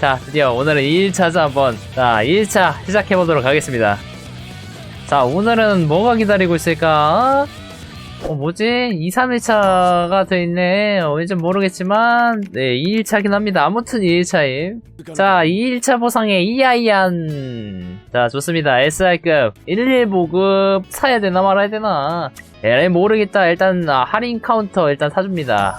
자, 드디어 오늘은 2일차죠, 한번. 자, 2일차 시작해보도록 하겠습니다. 자, 오늘은 뭐가 기다리고 있을까? 어, 뭐지? 2, 3일차가 돼 있네. 어, 왠지 모르겠지만, 네, 2일차긴 합니다. 아무튼 2일차임. 자, 2일차 보상에 이아이안. 자, 좋습니다. SR급 11보급 사야 되나 말아야 되나? 에라이 모르겠다. 일단, 아, 할인 카운터 일단 사줍니다.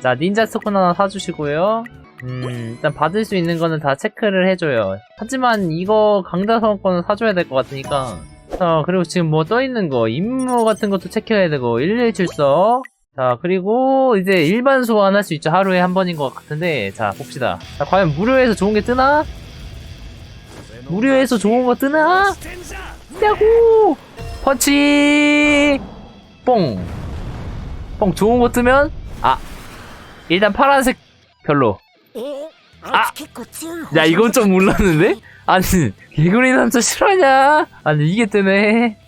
자, 닌자 토큰 하나 사주시고요. 음, 일단 받을 수 있는 거는 다 체크를 해줘요. 하지만 이거 강다성 거는 사줘야 될 것 같으니까. 자, 그리고 지금 뭐 떠있는 거, 임무 같은 것도 체크해야 되고, 11 출석. 자, 그리고 이제 일반 소환 할 수 있죠. 하루에 한 번인 것 같은데. 자, 봅시다. 자, 과연 무료에서 좋은 게 뜨나? 무료에서 좋은 거 뜨나? 야구! 펀치! 뽕! 뽕 좋은 거 뜨면? 아! 일단 파란색 별로. 아. 아! 야 이건 좀 몰랐는데? 아니 개구리 남자 실화냐? 아니 이게 뜨네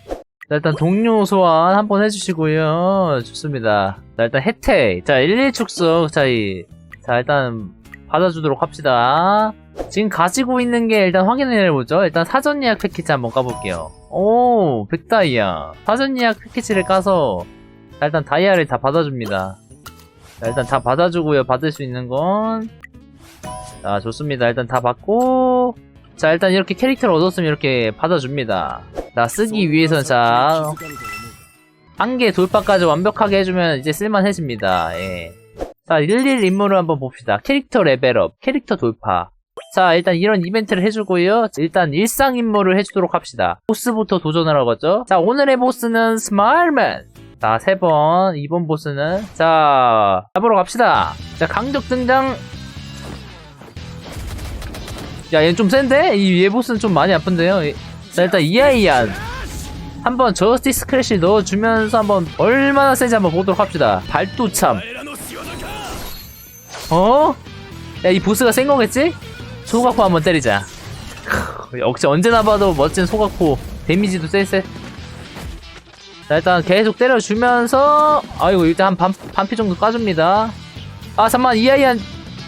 자 일단 동료 소환 한번 해주시고요. 좋습니다. 자 일단 혜택. 자 11축석 차이 자 일단 받아주도록 합시다. 지금 가지고 있는 게 일단 확인을 해보죠. 일단 사전 예약 패키지 한번 까볼게요. 오 백다이아. 사전 예약 패키지를 까서 자 일단 다이아를 다 받아줍니다. 자 일단 다 받아주고요. 받을 수 있는 건. 자, 좋습니다. 일단 다 받고, 자, 일단 이렇게 캐릭터를 얻었으면 이렇게 받아줍니다. 자, 쓰기 위해서는 자, 한개 돌파까지 완벽하게 해주면 이제 쓸만해집니다. 예. 자, 11 임무를 한번 봅시다. 캐릭터 레벨업, 캐릭터 돌파. 자, 일단 이런 이벤트를 해주고요. 일단 일상 임무를 해주도록 합시다. 보스부터 도전을 하겠죠? 자, 오늘의 보스는 스마일맨. 자, 세 번. 이번 보스는, 자, 잡으러 갑시다. 자, 강적 등장. 야, 얘는 좀 센데? 이얘 보스는 좀 많이 아픈데요? 이- 자, 일단 이아이안. 한번 저스티스 크래쉬 넣어주면서 한번 얼마나 센지 한번 보도록 합시다. 발도참. 어? 야, 이 보스가 센 거겠지? 소각포 한번 때리자. 크, 역시 언제나 봐도 멋진 소각포. 데미지도 쎄쎄. 자, 일단 계속 때려주면서, 아이고, 일단 한 반, 반피 정도 까줍니다. 아, 잠만, 이아이안,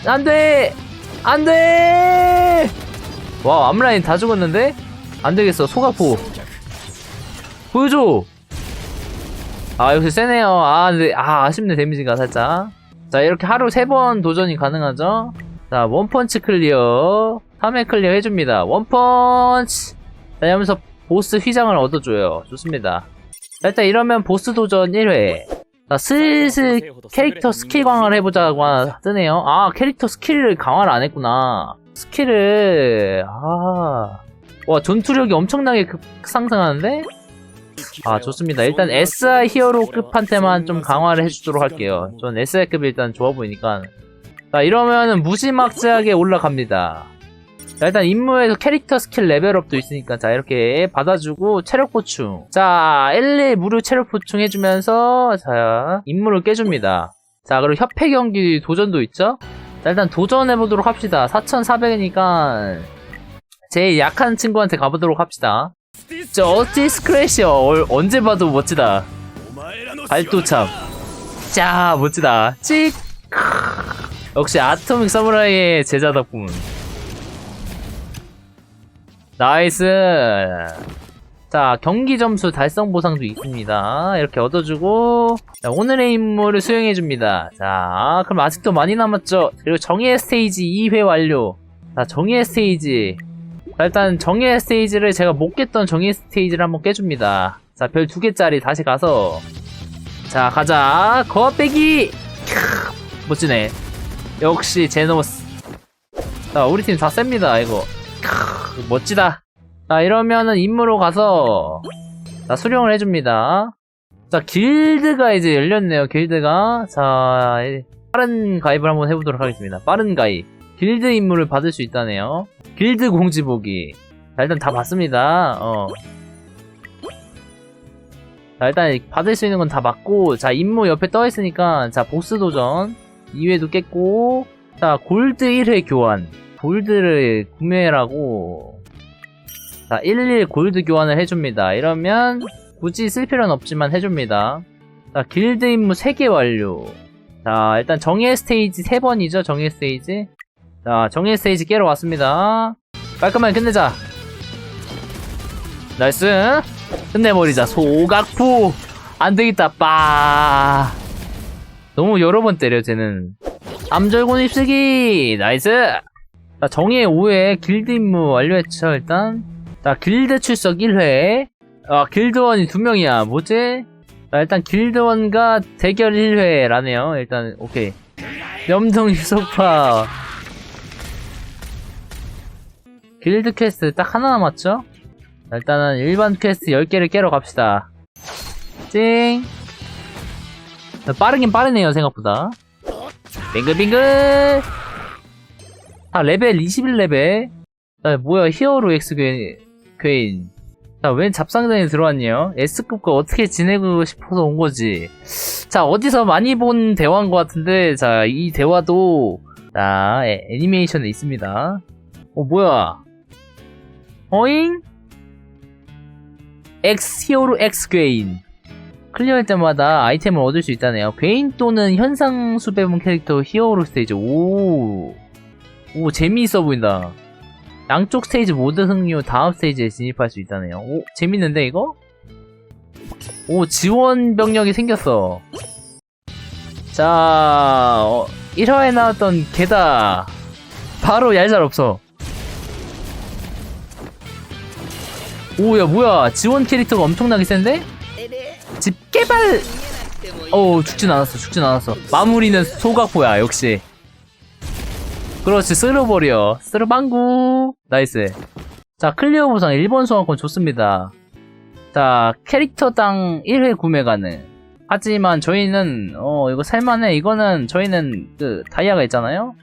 안 돼! 안 돼! 와, 앞라인 다 죽었는데? 안 되겠어, 소각포. 보여줘! 아, 역시 세네요. 아, 근데, 아, 아쉽네, 데미지가 살짝. 자, 이렇게 하루 세 번 도전이 가능하죠? 자, 원펀치 클리어. 3회 클리어 해줍니다. 원펀치! 자, 이러면서 보스 휘장을 얻어줘요. 좋습니다. 자, 일단 이러면 보스 도전 1회. 자, 슬슬 캐릭터 스킬 강화를 해보자고 하나 뜨네요. 아, 캐릭터 스킬을 강화를 안 했구나. 스킬을, 아. 와, 전투력이 엄청나게 급 상승하는데? 아, 좋습니다. 일단 SR 히어로급한테만 좀 강화를 해주도록 할게요. 전 SR급이 일단 좋아 보이니까. 자, 이러면은 무지막지하게 올라갑니다. 자, 일단 임무에서 캐릭터 스킬 레벨업도 있으니까, 자, 이렇게 받아주고, 체력 보충. 자, LA 무료 체력 보충 해주면서, 자, 임무를 깨줍니다. 자, 그리고 협회 경기 도전도 있죠? 자, 일단 도전해보도록 합시다. 4,400이니까, 제일 약한 친구한테 가보도록 합시다. 저스티스 크래셔, 얼- 언제 봐도 멋지다. 발도참. 자, 멋지다. 찍! 역시 아토믹 사무라이의 제자답군. 나이스. 자, 경기 점수 달성 보상도 있습니다. 이렇게 얻어주고, 자, 오늘의 임무를 수행해줍니다. 자, 그럼 아직도 많이 남았죠? 그리고 정예 스테이지 2회 완료. 자, 정예 스테이지. 자, 일단 정예 스테이지를 제가 못 깼던 정예 스테이지를 한번 깨줍니다. 자, 별 두 개짜리 다시 가서. 자, 가자. 거빼기! 캬, 멋지네. 역시 제노스. 자, 우리 팀 다 셉니다, 이거. 크, 멋지다. 자, 이러면은 임무로 가서, 자, 수령을 해줍니다. 자, 길드가 이제 열렸네요, 길드가. 자, 이- 빠른 가입을 한번 해보도록 하겠습니다. 빠른 가입. 길드 임무를 받을 수 있다네요. 길드 공지 보기. 자, 일단 다 봤습니다. 어. 자, 일단 받을 수 있는 건 다 받고, 자, 임무 옆에 떠 있으니까, 자, 보스 도전. 2회도 깼고, 자, 골드 1회 교환. 골드를 구매라고. 자, 11 골드 교환을 해줍니다. 이러면, 굳이 쓸 필요는 없지만 해줍니다. 자, 길드 임무 3개 완료. 자, 일단 정예 스테이지 3번이죠, 정예 스테이지. 자, 정의 스테이지 깨러 왔습니다. 깔끔하게 끝내자. 나이스. 끝내버리자. 소각포. 안 되겠다. 빠. 너무 여러 번 때려, 쟤는. 암절곤 ip쓰기. 나이스. 자, 정의 5회 길드 임무 완료했죠, 일단. 자, 길드 출석 1회. 아, 길드원이 2명이야. 뭐지? 자, 일단 길드원과 대결 1회라네요. 일단, 오케이. 염동 유속파. 길드 퀘스트 딱 하나 남았죠? 자, 일단은 일반 퀘스트 10개를 깨러 갑시다. 찡! 자, 빠르긴 빠르네요, 생각보다. 빙글빙글! 아, 레벨 21레벨. 자, 뭐야, 히어로 엑스 괴- 괴인. 자, 웬 잡상전에 들어왔네요? S급과 어떻게 지내고 싶어서 온 거지. 자, 어디서 많이 본 대화인 것 같은데, 자, 이 대화도, 자, 애, 애니메이션에 있습니다. 어, 뭐야. 어잉? X 히어로 X 괴인. 클리어할 때마다 아이템을 얻을 수 있다네요. 괴인 또는 현상 수배분 캐릭터 히어로 스테이지. 오. 오, 재미있어 보인다. 양쪽 스테이지 모두 흥료 다음 스테이지에 진입할 수 있다네요. 오, 재밌는데 이거? 오, 지원 병력이 생겼어. 자, 어, 1화에 나왔던 개다. 바로 얄잘 없어. 오, 야, 뭐야. 지원 캐릭터가 엄청나게 센데? 집 개발! 어 죽진 않았어, 죽진 않았어. 마무리는 소각포야, 역시. 그렇지, 쓸어버려. 쓸어방구. 나이스. 자, 클리어 보상 1번 소환권 좋습니다. 자, 캐릭터당 1회 구매 가능. 하지만 저희는, 어, 이거 살만해. 이거는, 저희는, 그, 다이아가 있잖아요?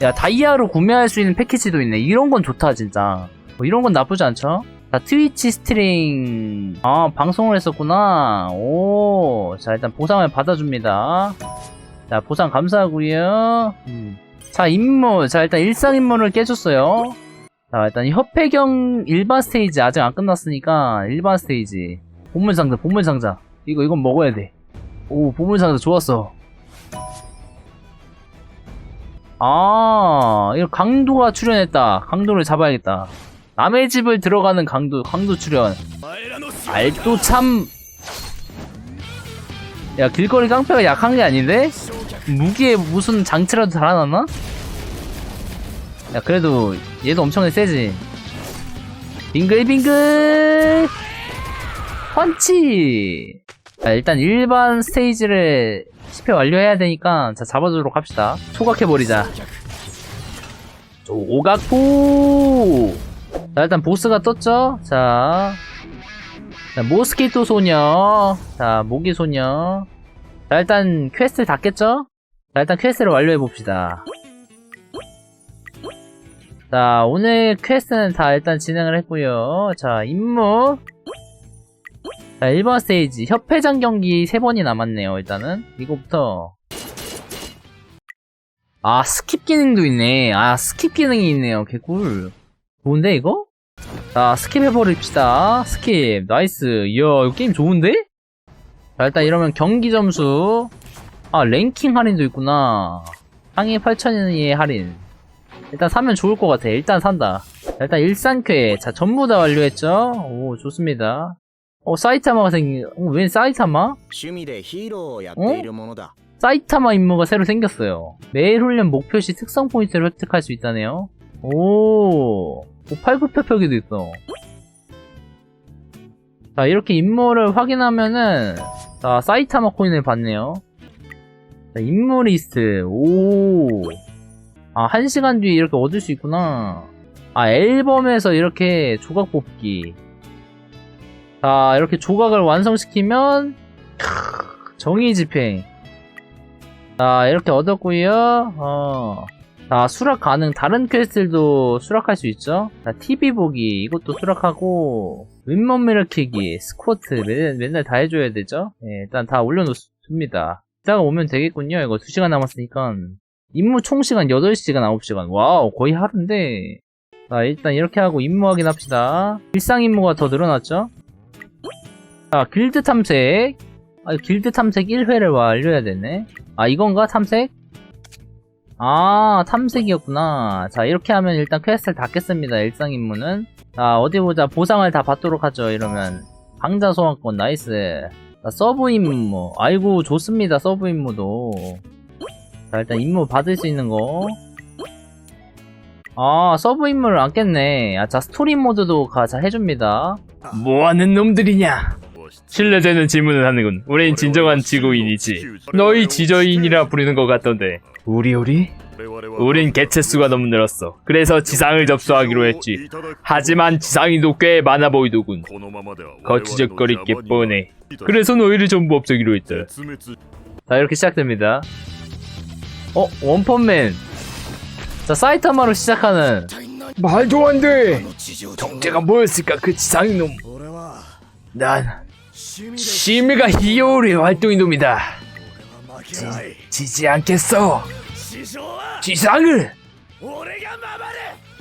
야, 다이아로 구매할 수 있는 패키지도 있네. 이런 건 좋다, 진짜. 뭐 이런 건 나쁘지 않죠? 자, 트위치 스트링. 아, 방송을 했었구나. 오. 자, 일단 보상을 받아줍니다. 자, 보상 감사하고요 음. 자, 임무. 자, 일단 일상 임무를 깨줬어요. 자, 일단 협회경 일반 스테이지 아직 안 끝났으니까 일반 스테이지. 보물상자, 보물상자. 이거, 이건 먹어야 돼. 오, 보물상자 좋았어. 아, 이거 강도가 출연했다. 강도를 잡아야겠다. 남의 집을 들어가는 강도, 강도 출연. 알도 참. 야, 길거리 깡패가 약한 게 아닌데? 무기에 무슨 장치라도 달아놨나? 야, 그래도 얘도 엄청 세지. 빙글빙글! 펀치! 자, 일단 일반 스테이지를 10회 완료해야 되니까, 자, 잡아주도록 합시다. 초각해버리자. 오각포! 자, 일단 보스가 떴죠? 자. 자, 모스키토 소녀. 자, 모기 소녀. 자, 일단 퀘스트 다 깼죠? 자, 일단 퀘스트를 완료해봅시다. 자, 오늘 퀘스트는 다 일단 진행을 했고요 자, 임무. 자, 1번 스테이지. 협회장 경기 3번이 남았네요, 일단은. 이거부터. 아, 스킵 기능도 있네. 아, 스킵 기능이 있네요. 개꿀. 좋은데, 이거? 자, 스킵 해버립시다. 스킵. 나이스. 이야, 이거 게임 좋은데? 자, 일단 이러면 경기 점수. 아 랭킹 할인도 있구나. 상위 8,000원의 할인. 일단 사면 좋을 것 같아. 일단 산다. 자, 일단 일산쾌 자 전부 다 완료했죠? 오 좋습니다. 어 사이타마가 생긴 어, 웬 사이타마? 어? 사이타마 임무가 새로 생겼어요. 매일 훈련 목표시 특성 포인트를 획득할 수 있다네요. 오, 오 8급표표기도 있어. 자 이렇게 임무를 확인하면은 자 사이타마 코인을 받네요. 자, 임무 리스트, 오. 아, 한 시간 뒤에 이렇게 얻을 수 있구나. 아, 앨범에서 이렇게 조각 뽑기. 자, 이렇게 조각을 완성시키면, 크, 정의 집행. 자, 이렇게 얻었고요 어. 자, 수락 가능. 다른 퀘스트들도 수락할 수 있죠. 자, TV 보기. 이것도 수락하고, 윗몸 밀어키기, 스쿼트. 맨, 맨날 다 해줘야 되죠. 예, 일단 다 올려놓습니다. 이따가 오면 되겠군요. 이거 2시간 남았으니까. 임무 총 시간 8시간, 9시간. 와우, 거의 하루인데. 자, 일단 이렇게 하고 임무 확인합시다. 일상 임무가 더 늘어났죠? 자, 길드 탐색. 아, 길드 탐색 1회를 완료해야 되네. 아, 이건가? 탐색? 아, 탐색이었구나. 자, 이렇게 하면 일단 퀘스트를 다 깼습니다. 일상 임무는. 자, 어디 보자. 보상을 다 받도록 하죠. 이러면. 방자 소환권, 나이스. 자, 서브 임무. 아이고, 좋습니다. 서브 임무도. 자, 일단 임무 받을 수 있는 거. 아, 서브 임무를 안 깼네. 아, 자, 스토리 모드도 가자 해줍니다. 뭐 하는 놈들이냐? 신뢰되는 질문을 하는군. 우린 진정한 지구인이지. 너희 지저인이라 부르는 것 같던데. 우리 우리? 우린 개체수가 너무 늘었어. 그래서 지상을 접수하기로 했지. 하지만 지상인도 꽤 많아 보이더군. 거치적거리게 뻔해. 그래서 노예를 전부 없애기로 했다. 자 이렇게 시작됩니다. 어 원펀맨. 자 사이타마로 시작하는 말도 안 돼. 정체가 뭐였을까 그 지상놈. 난 심미가 히오리 활동인놈이다. 지, 지 않겠어. 지상을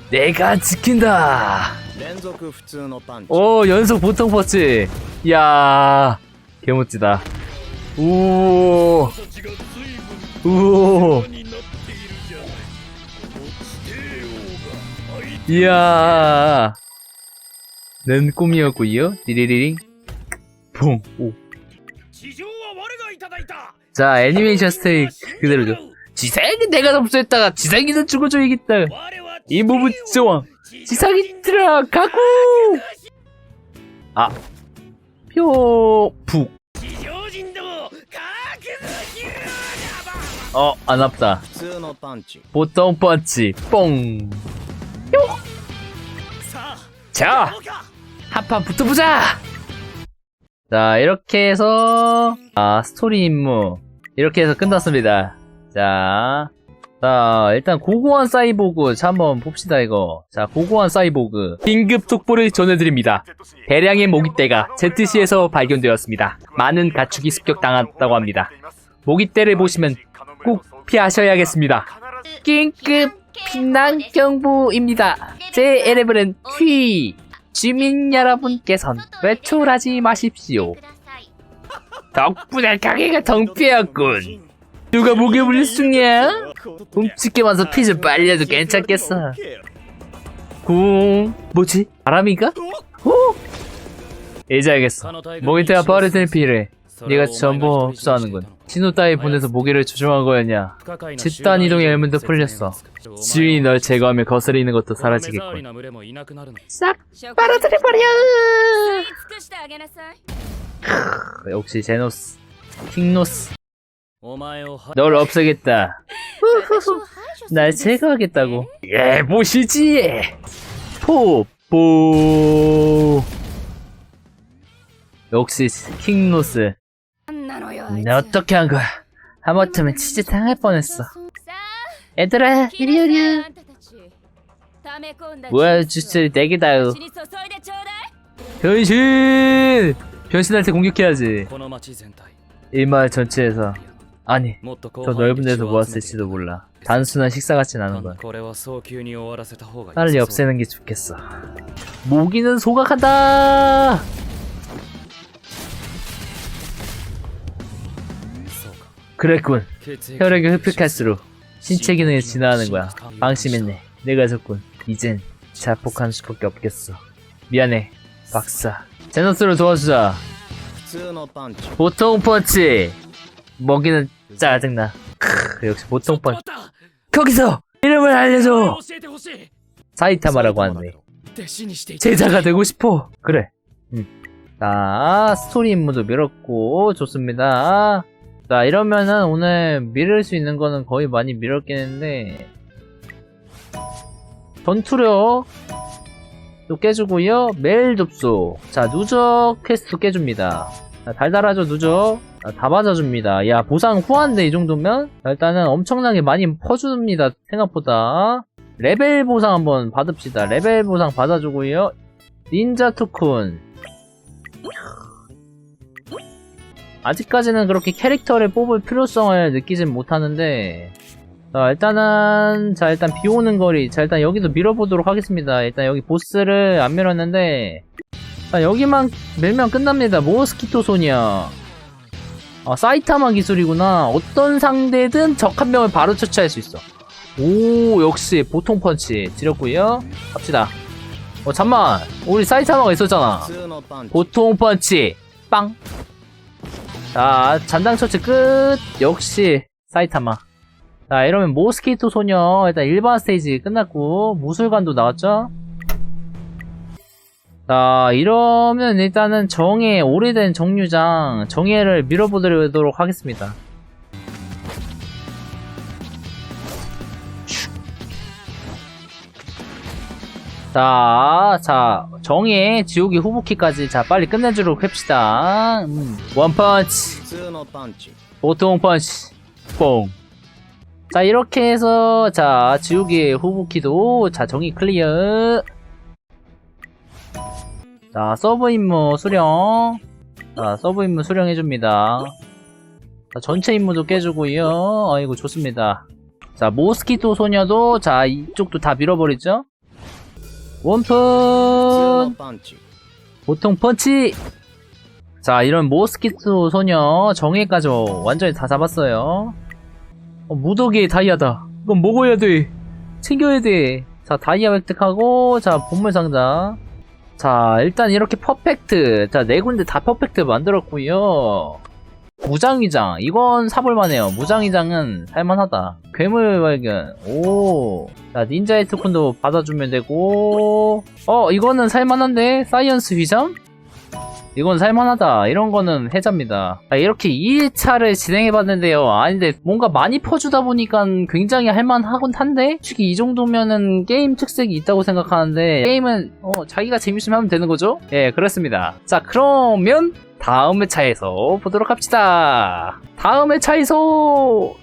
내가 지킨다. 連続普通のパンチ 오 연속 보통 퍼치. 이야 개멋지다. 우. 우. 이야. 는 꿈이었고요. 디리리링. 퐁. 오. 地上は我がいただいた 자 애니메이션 스테이 그대로죠. 지상은 내가 접수했다가 지상이는 죽어줘야겠다. 我は 이 부분 좋아. 지상이 들어가고 아 뾰푹 어, 안 아프다. 보통 펀치, 뽕. 요! 자! 한판 붙어보자! 자, 이렇게 해서, 아, 스토리 임무. 이렇게 해서 끝났습니다. 자, 자, 일단 고고한 사이보그. 자, 한번 봅시다, 이거. 자, 고고한 사이보그. 긴급 속보를 전해드립니다. 대량의 모기떼가 ZC에서 발견되었습니다. 많은 가축이 습격당했다고 합니다. 모기떼를 보시면 꼭 피하셔야겠습니다. 긴급 피난 경보입니다. 제 에레블은 휘 주민 여러분께선 외출하지 마십시오. 덕분에 가게가 덩피였군. 누가 목에 물렸으냐? 훔치기만서 피 좀 빨려도 괜찮겠어. 궁 뭐지? 바람인가? 오! 이제 알겠어. 모기태가 파르틴 필요해. 네가 전부 흡수하는군. 신호 따위 보내서 모기를 조종한 거였냐? 집단 이동의 열문도 풀렸어. 지휘인이 널 제거하며 거스리는 것도 사라지겠군. 싹 빨아들여버려! 역시 제노스, 킹노스. 널 없애겠다. 날 제거하겠다고. 예, 보시지. 포포. 역시 킹노스. 내 어떻게 한 거야? 하마터면 치즈 당할 뻔했어. 얘들아, 이리 오려. 뭐야, 주스 내기다요. 변신! 변신할 때 공격해야지. 이 마을 전체에서 아니, 더 넓은 데서 뭐 모았을지도 몰라. 단순한 식사 같진 않은 걸. 빨리 없애는 게 좋겠어. 모기는 소각한다! 그랬군. 혈액을 흡입할수록 신체 기능이 진화하는 거야. 방심했네. 내가 졌군. 이젠 자폭한 수밖에 없겠어. 미안해, 박사. 제너스를 도와주자. 보통 펀치! 먹이는 짜증나. 크, 역시 보통 뻔. 거기서 이름을 알려줘. 사이타마라고 하네. 제자가 되고 싶어. 그래. 응. 자, 스토리 임무도 밀었고 좋습니다. 자, 이러면은 오늘 밀을 수 있는 거는 거의 많이 밀었긴 했는데 전투력 또 깨주고요. 메일 접속. 자, 누적 퀘스트 깨줍니다. 자, 달달하죠. 아, 다 맞아줍니다. 야, 보상 후한데, 이 정도면? 자, 일단은 엄청나게 많이 퍼줍니다. 생각보다. 레벨 보상 한번 받읍시다. 레벨 보상 받아주고요. 닌자 투쿤. 아직까지는 그렇게 캐릭터를 뽑을 필요성을 느끼진 못하는데, 자, 일단은, 자, 일단 비 오는 거리. 자, 일단 여기도 밀어보도록 하겠습니다. 일단 여기 보스를 안 밀었는데, 자, 여기만 밀면 끝납니다. 모스키토손이야. 아, 사이타마 기술이구나. 어떤 상대든 적 한 명을 바로 처치할 수 있어. 오, 역시 보통 펀치 지렸고요. 갑시다. 어, 잠만. 우리 사이타마가 있었잖아. 보통 펀치. 빵. 자, 잔당 처치 끝. 역시 사이타마. 자, 이러면 모스키토 소녀 일단 일반 스테이지 끝났고 무술관도 나왔죠? 자 이러면 일단은 정해 오래된 정류장 정해를 밀어보도록 하겠습니다 자, 자, 정의 지옥의 후보키까지 자 빨리 끝내주도록 합시다. 음. 원펀치, 보통 펀치, 뽕. 자 이렇게 해서 자 지옥의 후보키도 자 정의 클리어. 자, 서브 임무 수령. 자, 서브 임무 수령해줍니다. 자, 전체 임무도 깨주고요. 아이고, 좋습니다. 자, 모스키토 소녀도, 자, 이쪽도 다 밀어버리죠? 원푼! 보통 펀치! 자, 이런 모스키토 소녀, 정해까지 완전히 다 잡았어요. 어, 무더기의 다이아다. 이건 먹어야 돼. 챙겨야 돼. 자, 다이아 획득하고, 자, 본물 상자. 자 일단 이렇게 퍼펙트 자 네 군데 다 퍼펙트 만들었고요. 무장위장 이건 사볼만해요. 무장위장은 살만하다. 괴물 발견 오자 닌자의 특훈도 받아주면 되고. 어 이거는 살만한데? 사이언스 위장 이건 살만하다. 이런 거는 해자입니다. 자, 이렇게 2차를 진행해봤는데요. 아닌데 뭔가 많이 퍼주다 보니까 굉장히 할만하곤 한데? 솔직히 이 정도면은 게임 특색이 있다고 생각하는데 게임은 어, 자기가 재밌으면 하면 되는 거죠? 예 그렇습니다. 자 그러면 다음 회차에서 보도록 합시다. 다음 회차에서